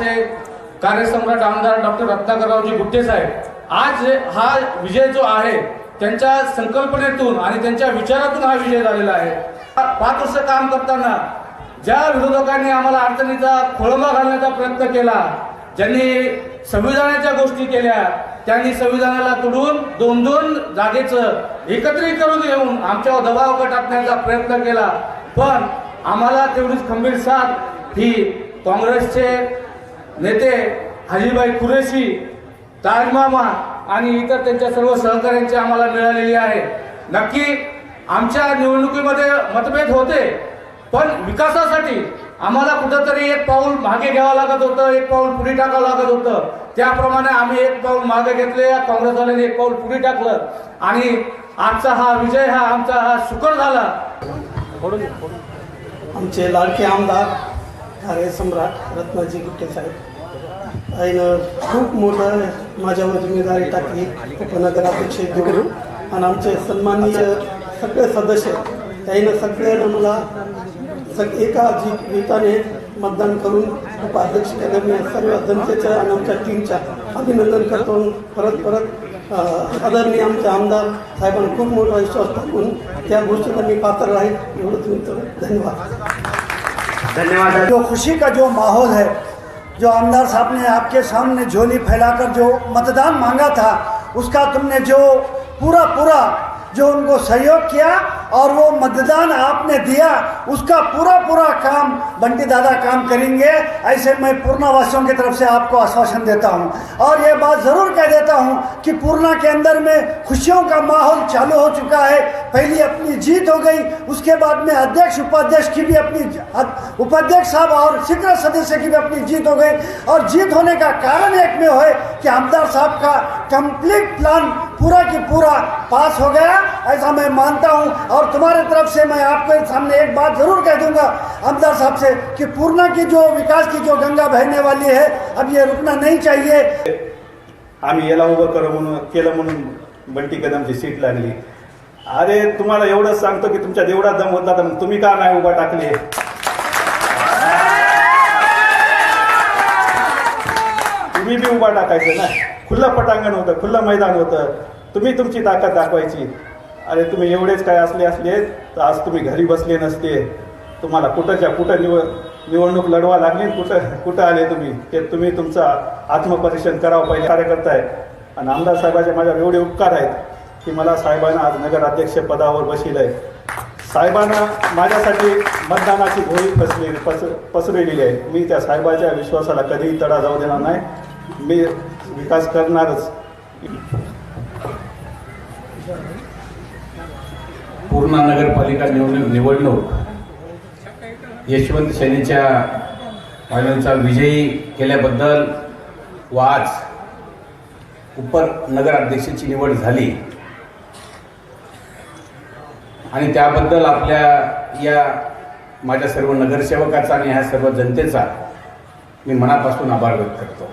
असे कार्यसम्राट आमदार डॉक्टर रत्नाकररावजी गुट्टे साहेब आज हा विजय जो आहे त्यांच्या संकल्पनेतून आणि त्यांच्या विचारातून हा विजय झालेला आहे. पाच वर्ष काम करताना ज्या विरोधकांनी आम्हाला अडचणीचा खोळंबा घालण्याचा प्रयत्न केला ज्यांनी संविधानाच्या गोष्टी केल्या त्यांनी संविधानाला तोडून दोन दोन जागेचं एकत्रीकरण येऊन आमच्यावर दबाव टाकण्याचा प्रयत्न केला. पण आम्हाला तेवढीच खंबीर साथ ही काँग्रेसचे नेते हाजीबाई कुरेशी ताजमामा आणि इतर त्यांच्या सर्व सहकाऱ्यांची आम्हाला मिळालेली आहे. नक्की आमच्या निवडणुकीमध्ये मतभेद होते पण विकासासाठी आम्हाला कुठंतरी एक पाऊल मागे घ्यावं लागत होतं एक पाऊल पुढे टाकावं लागत होतं. त्याप्रमाणे आम्ही एक पाऊल मागे घेतले या काँग्रेसवाल्यांनी एक पाऊल पुढे टाकलं. आणि आजचा हा विजय हा आमचा हा सुकर झाला. आमचे लाडके आमदार कार्य सम्राट रत्नाजी गुट्टे साहेब. आईनं खूप मोठं माझ्यावर जिम्मेदारी टाकली. उपनगराध्यक्ष घेऊन आणि आमचे सन्माननीय सगळे सदस्य त्याईनं सगळ्यांना मला सग एका जी गीताने मतदान करून उपाध्यक्ष केलं मी सर्व जनतेच्या आणि आमच्या टीमच्या अभिनंदन करतो. परत परत आदरणीय आमचे आमदार साहेबांना खूप मोठा विश्वास टाकून त्या गोष्टीला मी पात्र राहील एवढं तुम्ही धन्यवाद. धन्यवाद। जो खुशी का जो माहौल है, जो आमदार साहब ने आपके सामने झोली फैलाकर जो मतदान मांगा था, उसका तुमने जो पूरा पूरा जो उनको सहयोग किया और वो मतदान आपने दिया, उसका पूरा पूरा काम बंटी दादा काम करेंगे, ऐसे मैं पूर्णावासियों की तरफ़ से आपको आश्वासन देता हूँ। और ये बात ज़रूर कह देता हूँ कि पूर्णा के अंदर में खुशियों का माहौल चालू हो चुका है पहली अपनी जीत हो गई, उसके बाद में अध्यक्ष, उपाध्यक्ष की भी अपनी उपाध्यक्ष साहब और शिखर सदस्य की भी अपनी जीत हो गई। और जीत होने का कारण एक में है कि आमदार साहब का कंप्लीट प्लान पूरा की पूरा पास हो गया, ऐसा मैं मानता हूँ। और तुम्हारे तरफ़ से मैं आपके सामने एक बात ज़रूर कह दूँगा, हमदार साहब से, कि पूर्णा की जो विकास की जो गंगा बहने वाली है, अब ये रुकना नहीं चाहिए। आम्ही याला उभं करू म्हणून केलं सीट लागली। अरे तुम्हाला एवढंच सांगतो की तुमच्या देवडा दम होता तर मग तुम्ही का नाही उभा टाकली? तुम्ही बी उभा टाकायचं ना. खुल्लं पटांगण होतं खुल्लं मैदान होतं. तुम्ही तुमची ताकद दाखवायची. अरे तुम्ही एवढेच काय असले असले तर आज तुम्ही घरी बसले नसते. तुम्हाला कुठंच्या कुठं निवड निवडणूक लढवा लागली कुठं कुठं आले तुम्ही? ते तुम्ही तुमचा आत्मपरीक्षण करावं पहिले कार्यकर्ता आहे आणि आमदार साहेबाचे माझ्यावर एवढे उपकार आहेत. की मला साहेबांना आज नगराध्यक्ष पदावर बशील आहे साहेबांना माझ्यासाठी मतदानाची भोई पसरली पस पसरलेली आहे. मी त्या साहेबाच्या विश्वासाला कधीही तडा जाऊ देणार नाही. मी विकास करणारच. पूर्णा नगरपालिका निवडणूक निवडणूक. यशवंत सेनेच्या महिलांचा विजयी केल्याबद्दल व आज उपनगराध्यक्षाची निवड झाली. आणि त्याबद्दल आपल्या या माझ्या सर्व नगरसेवकाचा आणि ह्या सर्व जनतेचा मी मनापासून आभार व्यक्त करतो.